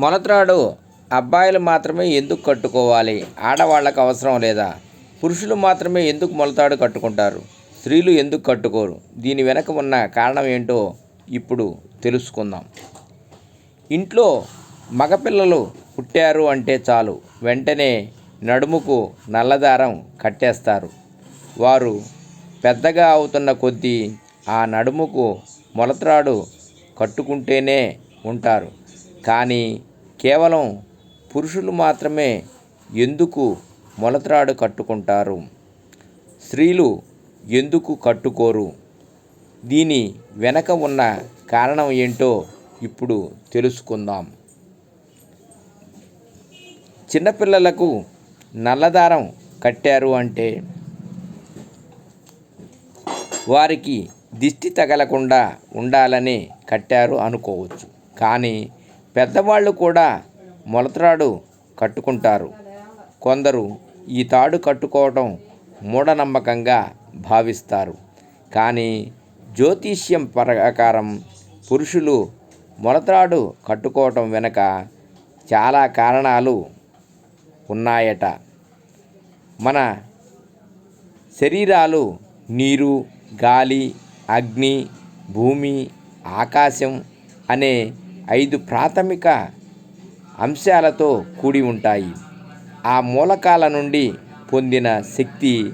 మొలత్రాడు అబ్బాయిలు మాత్రమే ఎందుకు కట్టుకోవాలి? ఆడవాళ్ళకు అవసరం లేదా? పురుషులు మాత్రమే ఎందుకు మొలతాడు కట్టుకుంటారు? స్త్రీలు ఎందుకు కట్టుకోరు? దీని వెనక ఉన్న కారణం ఏంటో ఇప్పుడు తెలుసుకుందాం. ఇంట్లో మగపిల్లలు పుట్టారు అంటే చాలు. వెంటనే నడుముకు నల్లదారం కట్టేస్తారు. వారు పెద్దగా అవుతున్న కొద్దీ ఆ నడుముకు మొలత్రాడు కట్టుకుంటేనే ఉంటారు. కానీ కేవలం పురుషులు మాత్రమే ఎందుకు మొలత్రాడు కట్టుకుంటారు? స్త్రీలు ఎందుకు కట్టుకోరు? దీని వెనక ఉన్న కారణం ఏంటో ఇప్పుడు తెలుసుకుందాం. చిన్నపిల్లలకు నల్లదారం కట్టారు అంటే వారికి దిష్టి తగలకుండా ఉండాలని కట్టారు అనుకోవచ్చు. కానీ పెద్దవాళ్ళు కూడా మొలత్రాడు కట్టుకుంటారు. కొందరు ఈ తాడు కట్టుకోవటం మూఢనమ్మకంగా భావిస్తారు. కానీ జ్యోతిష్యం ప్రకారం పురుషులు మొలత్రాడు కట్టుకోవటం వెనుక చాలా కారణాలు ఉన్నాయట. మన శరీరాలు నీరు గాలి అగ్ని భూమి ఆకాశం అనే ఐదు ప్రాథమిక అంశాలతో కూడి ఉంటాయి. ఆ మూలకాల నుండి పొందిన శక్తి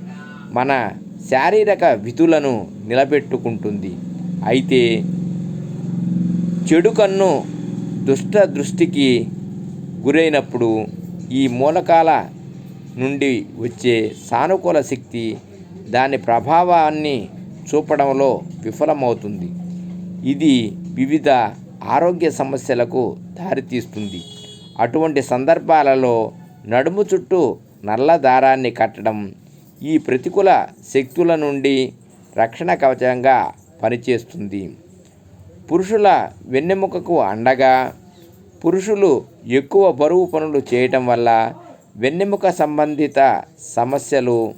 మన శారీరక విధులను నిలబెట్టుకుంటుంది. అయితే చెడు కన్ను దుష్ట దృష్టికి గురైనప్పుడు ఈ మూలకాల నుండి వచ్చే సానుకూల శక్తి దాని ప్రభావాన్ని చూపడంలో విఫలమవుతుంది. ఇది వివిధ ఆరోగ్య సమస్యలకు దారితీస్తుంది. అటువంటి సందర్భాలలో నడుము చుట్టూ నల్ల దారాన్ని కట్టడం ఈ ప్రతికూల శక్తుల నుండి రక్షణ కవచంగా పనిచేస్తుంది. పురుషుల వెన్నెముకకు అండగా పురుషులు ఎక్కువ బరువు పనులు చేయటం వల్ల వెన్నెముక సంబంధిత సమస్యలు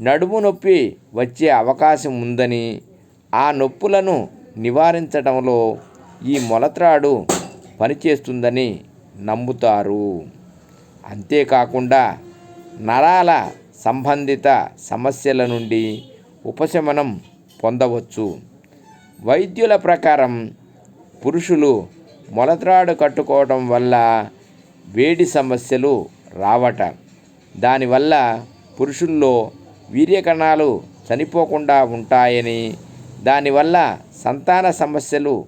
నడుము నొప్పి వచ్చే అవకాశం ఉందని ఆ నొప్పులను నివారించడంలో ఈ మొలత్రాడు పనిచేస్తుందని నమ్ముతారు. అంతేకాకుండా నరాల సంబంధిత సమస్యల నుండి ఉపశమనం పొందవచ్చు. వైద్యుల ప్రకారం పురుషులు మొలత్రాడు కట్టుకోవడం వల్ల వేడి సమస్యలు రావట. దానివల్ల పురుషుల్లో వీర్యకణాలు చనిపోకుండా ఉంటాయని దానివల్ల సంతాన సమస్యలు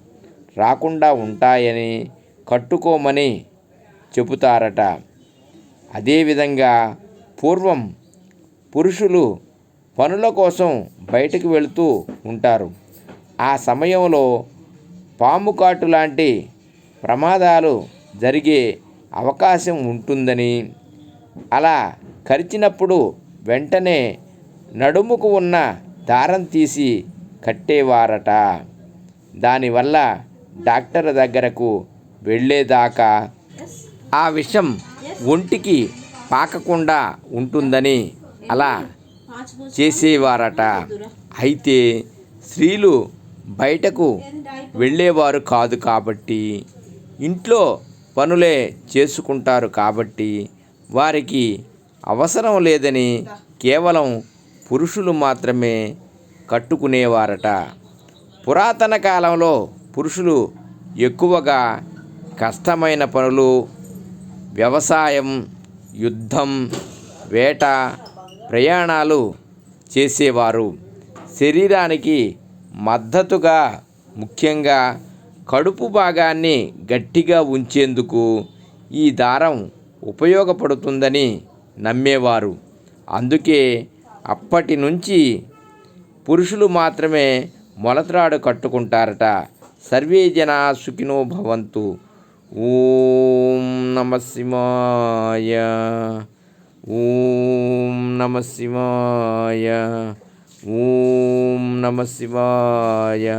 రాకుండా ఉంటాయని కట్టుకోమని చెబుతారట. అదేవిధంగా పూర్వం పురుషులు పనుల కోసం బయటకు వెళుతూ ఉంటారు. ఆ సమయంలో పాము కాటు లాంటి ప్రమాదాలు జరిగే అవకాశం ఉంటుందని అలా కరిచినప్పుడు వెంటనే నడుముకు ఉన్న దారం తీసి కట్టేవారట. దానివల్ల డాక్టర్ దగ్గరకు వెళ్ళేదాకా ఆ విషం ఒంటికి పాకకుండా ఉంటుందని అలా చేసేవారట. అయితే స్త్రీలు బయటకు వెళ్ళేవారు కాదు కాబట్టి ఇంట్లో పనులే చేసుకుంటారు కాబట్టి వారికి అవసరం లేదని కేవలం పురుషులు మాత్రమే కట్టుకునేవారట. పురాతన కాలంలో పురుషులు ఎక్కువగా కష్టమైన పనులు వ్యవసాయం యుద్ధం వేట ప్రయాణాలు చేసేవారు. శరీరానికి మద్దతుగా ముఖ్యంగా కడుపు భాగాన్ని గట్టిగా ఉంచేందుకు ఈ దారం ఉపయోగపడుతుందని నమ్మేవారు. అందుకే అప్పటి నుంచి పురుషులు మాత్రమే మొలత్రాడు కట్టుకుంటారట. सर्वे जना सुखिनो भवन्तु। ॐ नमः शिवाय। ॐ नमः शिवाय। ॐ नमः शिवाय।